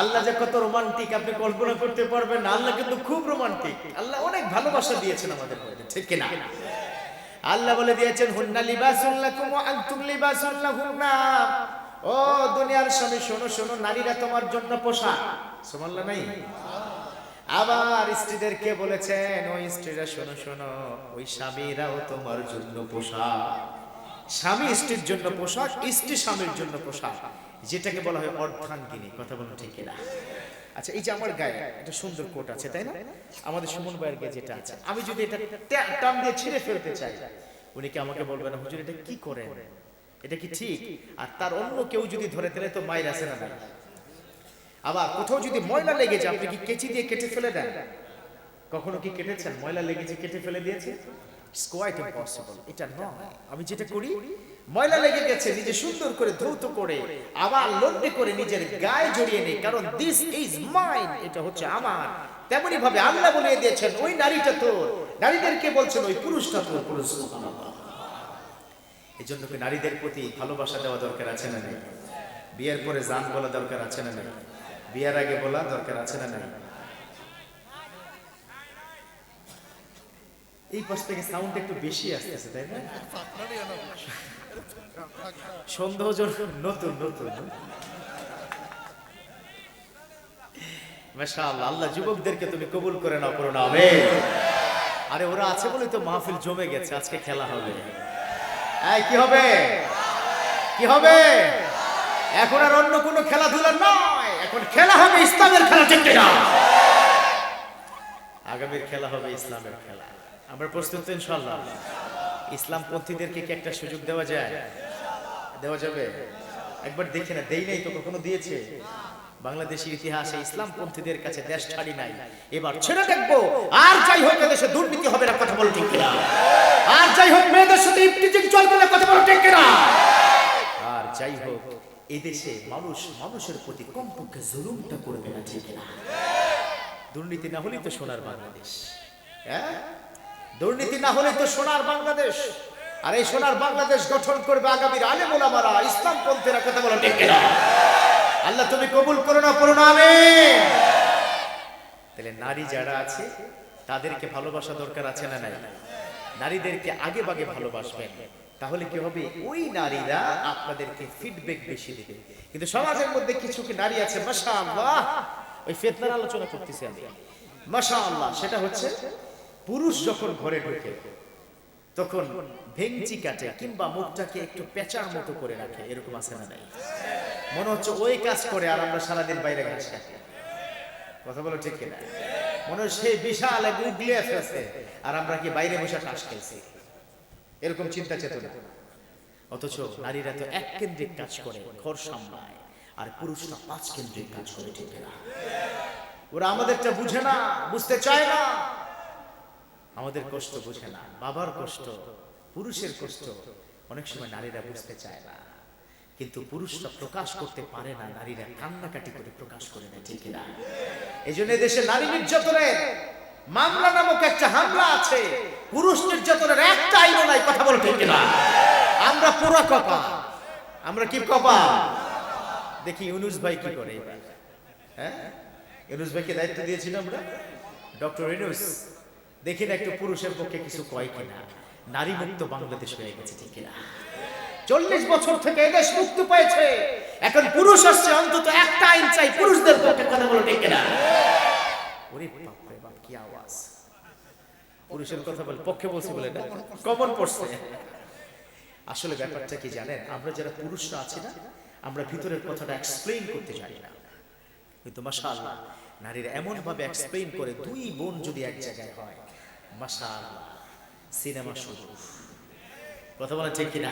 আল্লাহ যে কত রোমান্টিক আপনি কল্পনা করতে পারবেন আল্লাহ কিন্তু খুব রোমান্টিক। আল্লাহ অনেক ভালোবাসা দিয়েছেন আমাদের ঠিক কিনা? আল্লাহ বলে দিয়েছেন, হুন্না লিবাসুল লাকুম ও দুনিয়ার স্বামী, শোনো শোনো, নারীরা তোমার জন্য পোশাক। সুবহানাল্লাহ, নাই? আবার স্ত্রীদেরকে বলেছেন, ওই স্ত্রীরা, শোনো শোনো, ওই স্বামীরাও তোমার জন্য পোশাক। স্বামী স্ত্রীর জন্য পোশাক, স্ত্রী স্বামীর জন্য পোশাক। যেটাকে বলা হয় অর্ধাঙ্গিনী, কথা বলো ঠিক না আচ্ছা এই যে আমার গায়ে, একটা সুন্দর কোট আছে, তাই না? আমাদের সুমন ভাইয়ের গায়ে যেটা আছে। আমি যদি এটা টান দিয়ে ছিঁড়ে ফেলতে চাই, উনি কি আমাকে বলবেন হুজুর, এটা কি করেন? এটা কি ঠিক? আর তার অন্য কেউ যদি ধরে তাহলে তো মায়ের আছে না? আবার কোথাও যদি ময়লা লেগে যায়, আপনি কি কেচি দিয়ে কেটে ফেলে দেন? কখনো কি কেটেছেন? ময়লা লেগেছে, কেটে ফেলে দিয়েছে? ইটস কোয়াইট ইম্পসিবল এটা নয়। আমি যেটা করি ময়লা লেগে গেছে, নিজে সুন্দর করে ধৌত করে, আবার লন্ডে করে নিজের গায়ে জড়িয়ে নেই, কারণ দিস ইজ মাইন এটা হচ্ছে আমার। তেমনি ভাবে আল্লাহ বলিয়ে দিয়েছেন, ওই নারীটা তোর, নারীদেরকে বলছেন ওই পুরুষটা তোর। পুরুষ। এই জন্য কি নারীদের প্রতি ভালোবাসা দেওয়া দরকার আছে না নেই? বিয়ের পরে জান বলা দরকার আছে না নেই? বিয়ের আগে বলা দরকার আছে না নেই? এই পাশ থেকে সাউন্ড একটু বেশি আসতেছে, তাই না? সন্দেহজন নতুন নতুন। আল্লাহ যুবকদেরকে তুমি কবুল করে নাও, করো আরে, ওরা আছে বলেই তো মাহফিল জমে গেছে, আজকে খেলা হবে। এই, কি হবে? কি হবে? এখন আর অন্য কোনো খেলাধুলা নয়। এখন খেলা হবে ইসলামের খেলা আগামীর খেলা হবে ইসলামের খেলা। আমরা প্রস্তুত ইনশাল্লাহ ইসলাম পন্থীদেরকে কি একটা সুযোগ দেওয়া যায়? দেওয়া যাবে? একবার দেখে না, দেই নাই তো, কখনো দিয়েছে? বাংলাদেশের ইতিহাসে ইসলাম পন্থীদের কাছে দেশ ছাড়ি নাই। এবার ছেড়ে দেখব, আর যাই হোক দেশে দুর্নীতি হবে না, কথা বলো ঠিক কিনা? আর যাই হোক মেয়েদের সাথে ইফটিজিং চলবে না কথা বলো ঠিক কিনা? আর যাই হোক, এদেশে মানুষ, মানুষের প্রতি কমপক্ষে জুলুমটা করবে না, ঠিক কিনা? দুর্নীতি না হলেই তো সোনার বাংলাদেশ। হ্যাঁ? দুর্নীতি না হলে তো সোনার বাংলাদেশ। আর এই সোনার বাংলাদেশ গঠন করবে আগামীর আলেম ওলামারা ইসলাম পন্থীরা কথা বলো ঠিক কিনা? আল্লাহ তুমি কবুল করো না করো না, আমিন। তাহলে নারী যারা আছে, তাদেরকে ভালোবাসা দরকার আছে না নাই? নারীদেরকে আগে বাগে ভালোবাসবেন, তাহলে কি হবে? ওই নারীরা আপনাদেরকে ফিডব্যাক বেশি দেবে। কিন্তু সমাজের মধ্যে কিছু কি নারী আছে? মাশাআল্লাহ। ওই ফেতনার আলোচনা করতেছি আমি। মাশাআল্লাহ, সেটা হচ্ছে পুরুষ যখন ঘরে ঢোকে, তখন ভেংচি কাটে কিংবা মুখটাকে একটু পেঁচার মতো করে রাখে, এরকম আছে না নাই? মনে হচ্ছে ওই কাজ করে আর আমরা সারাদিন বাইরে ঘাস কাটি কথা বলো ঠিক কিনা? মনে হয় সেই বিশাল এক ফেলছে আর আমরা কি বাইরে বসে টাস খেলছি? এরকম চিন্তা চেতনা। অথচ নারীরা তো এক কেন্দ্রিক কাজ করে, ঘর সামলায়, আর পুরুষরা পাঁচ কেন্দ্রিক কাজ করে, ঠিক ওরা আমাদেরটা বুঝে না, বুঝতে চায় না। আমাদের কষ্ট বোঝে না, বাবার কষ্ট, পুরুষের কষ্ট, অনেক সময় নারীরা বুঝতে চায় না। কিন্তু পুরুষরা প্রকাশ করতে পারে না, নারীরা কান্নাকাটি করে প্রকাশ করে না, ঠিক না? এই জন্য দেশে নারী নির্যাতনের মামলা নামক একটা হামলা আছে। পুরুষ নির্যাতনের একটা আইন নাই, কথা বলো ঠিক না? আমরা পুরো কপা আমরা কি কপা দেখি ইউনুস ভাই কি করে হ্যাঁ? ইউনুস ভাইকে দায়িত্ব দিয়েছিলাম আমরা? ডক্টর ইউনুস? দেখি না একটু পুরুষের পক্ষে কিছু কয় কিনা? নারী মুক্ত বাংলাদেশ হয়ে গেছে ঠিক কিনা? চল্লিশ বছর থেকে এদেশ মুক্তি পেয়েছে। এখন পুরুষ আসছে, অন্তত একটা আইন চাই পুরুষদের পক্ষে কথা বলো ঠিক কিনা? ওরে বাপ রে বাপ, কি আওয়াজ? পুরুষের কথা বল, পক্ষে বলছি বলে না কমন পড়ছে। আসলে ব্যাপারটা কি জানেন, আমরা যারা পুরুষরা আছি না, আমরা ভিতরের কথাটা এক্সপ্লেইন করতে জানি না। কিন্তু মাশাআল্লাহ নারীরা এমন ভাবে এক্সপ্লেইন করে দুই বোন যদি এক জায়গায় হয় মাসা সিনেমা শুরু। কথা বলা ঠিক কিনা?